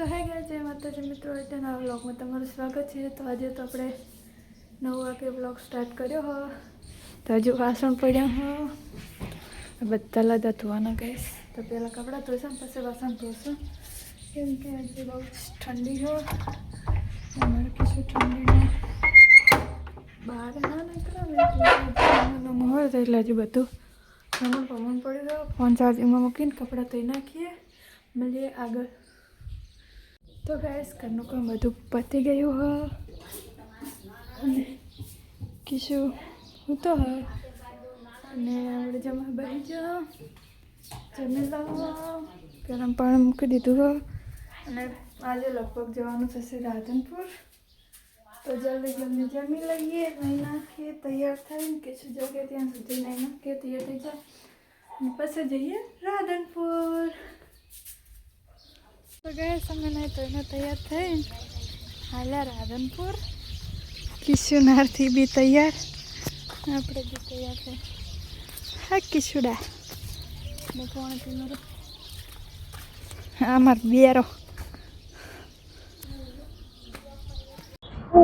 તો હે ગયા જય માતાજી મિત્રો. નવા વ્લોગમાં તમારું સ્વાગત છે. તો આજે તો આપણે નવ વાગે વ્લોગ સ્ટાર્ટ કર્યો હો. તો હજુ વાસણ પડ્યા હો. બધા લાદા ધોવાના ગઈશ તો પહેલાં કપડાં ધોઈશું પછી વાસણ ધોઈશું. કેમ કે આજે બહુ ઠંડી હો. અમારે કશું ઠંડીને બહાર ના નીકળે. હોય તો એટલે હજુ બધું જમણ પમણ પડી ગયો ફોન ચાર્જિંગમાં મૂકીને કપડાં ધોઈ નાખીએ. મળીએ આગળ. તો ગેસ ઘરનું કામ બધું પતી ગયું હ. અને કીશું, હું તો હ. અને આપણે જમા બની જાઓ જમી લાવો ગરમ પાણી મૂકી દીધું હો. અને આજે લગભગ જવાનું થશે રાધનપુર. તો જલ્દી જલ્દી જમી લઈએ. નહીં નાખીએ, તૈયાર થઈને. કીશું જગ્યાએ ત્યાં સુધી નહીં નાખીએ, તૈયાર થઈ જાય. પછી જઈએ રાધનપુર. તો ગયા સમય નહીં તો એને તૈયાર થઈને હાલ્યા રાધનપુર કિશુનારથી બી તૈયાર આપણે બી તૈયાર થઈ હા કિશુડા કોણ હા માર બિયારો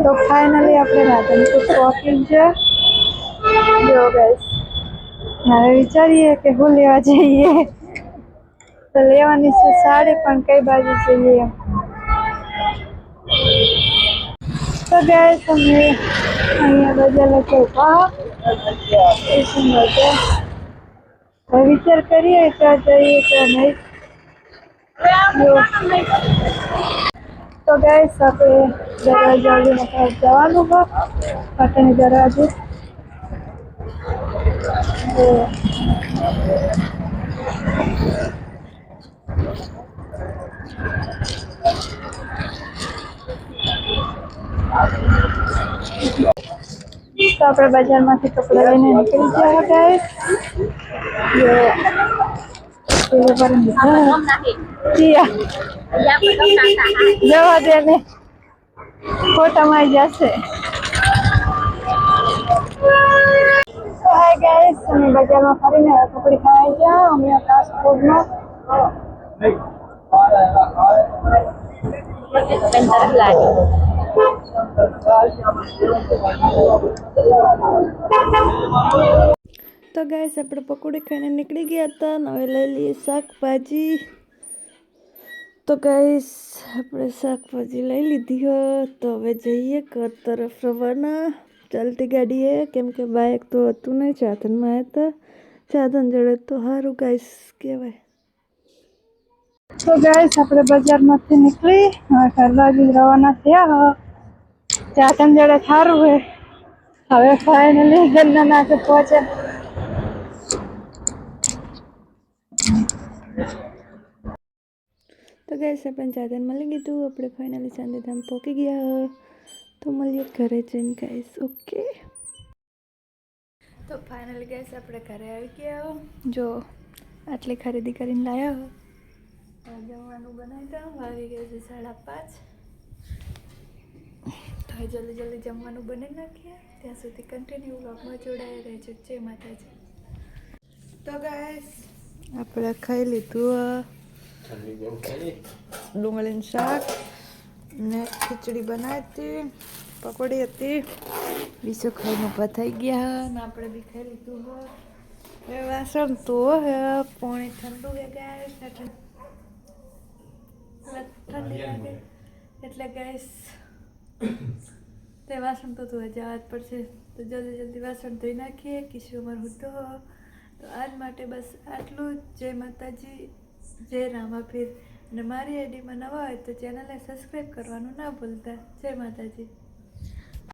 તો ફાઇનલી આપણે રાધનપુર પહોંચી ગયા જો ગાઈસ હવે વિચારીએ કે હું લેવા જઈએ. તો લેવાની છે સાડી પણ કઈ બાજુ જઈએ એમ તો ગયા તમે અહીંયા બધા લોકો ઊભા એ સુંદર છે હવે વિચાર કરીએ કે જઈએ કે નહીં જો. તો ગેસ આપણે દરવાજા જલ્દી જવાનું હોય પાટણની દરવાજે જો. તો આપણે બજારમાંથી કપડાં લઈને નીકળી ગયા ગાઈસ જવા દે ને. ફોટામાં જશે. હાય ગાઈસ અમે બજારમાં ફરીને પકોડી ખાવા ગયા. અમે ફાસ્ટ ફૂડમાં તો ગાઈસ આપણે પકોડી ખાઈને નીકળી ગયા હતા, હવે લઈ લઈએ શાકભાજી. તો ગાઈસ આપણે શાકભાજી લઈ લીધી હો. તો હવે જઈએ ઘર તરફ રવાના. ચાલતી ગાડીએ કેમ કે બાઇક તો હતું નહીં, સાધનમાં હતા. સાધન જોડે તો સારું ગાઈસ કહેવાય. તો ગાઈસ આપણે બજારમાંથી નીકળી હવે રવાના થયા સાધન જોડે સારું હોય. હવે ફાઇનલી ઘરના નાકે પહોંચે તો ગેસ આપણે ચાતન મળી ગીધું આપણે ફાઇનલી ચાંદીધામ પહોંચી ગયા. તો મળીએ ઘરે જઈને ગાઈસ ઓકે તો ફાઇનલી ગેસ આપણે ઘરે આવી ગયા જો, આટલી ખરીદી કરીને હવે જમવાનું બનાવી દઉં વાગી ગયા છે સાડા પાંચ. હવે જલ્દી જલ્દી જમવાનું બનાવી નાખીએ ત્યાં સુધી કન્ટિન્યુ વ્લોગમાં જોડાયા રહેજો. જય માતાજી. તો ગાઈસ આપણે ખાઈ લીધું ડુંગળીનું શાક ને ખીચડી બનાવી હતી, પકોડી હતી. બીજું ખાઈને ઊભા થઈ ગયા ને આપણે બી ખાઈ લીધું હોય વાસણ તો હે. પાણી ઠંડુ ગેસ ઠંડી લાગે. એટલે ગેસ તે વાસણ તો ધોવા જવા જ પડશે તો જલ્દી જલ્દી વાસણ ધોઈ નાખીએ કિસ્યું અમારું હતો તો આજ માટે બસ આટલું જ જય માતાજી જય રામાફીર અને મારી આઈડીમાં નવા હોય તો ચેનલને સબસ્ક્રાઈબ કરવાનું ના ભૂલતા જય માતાજી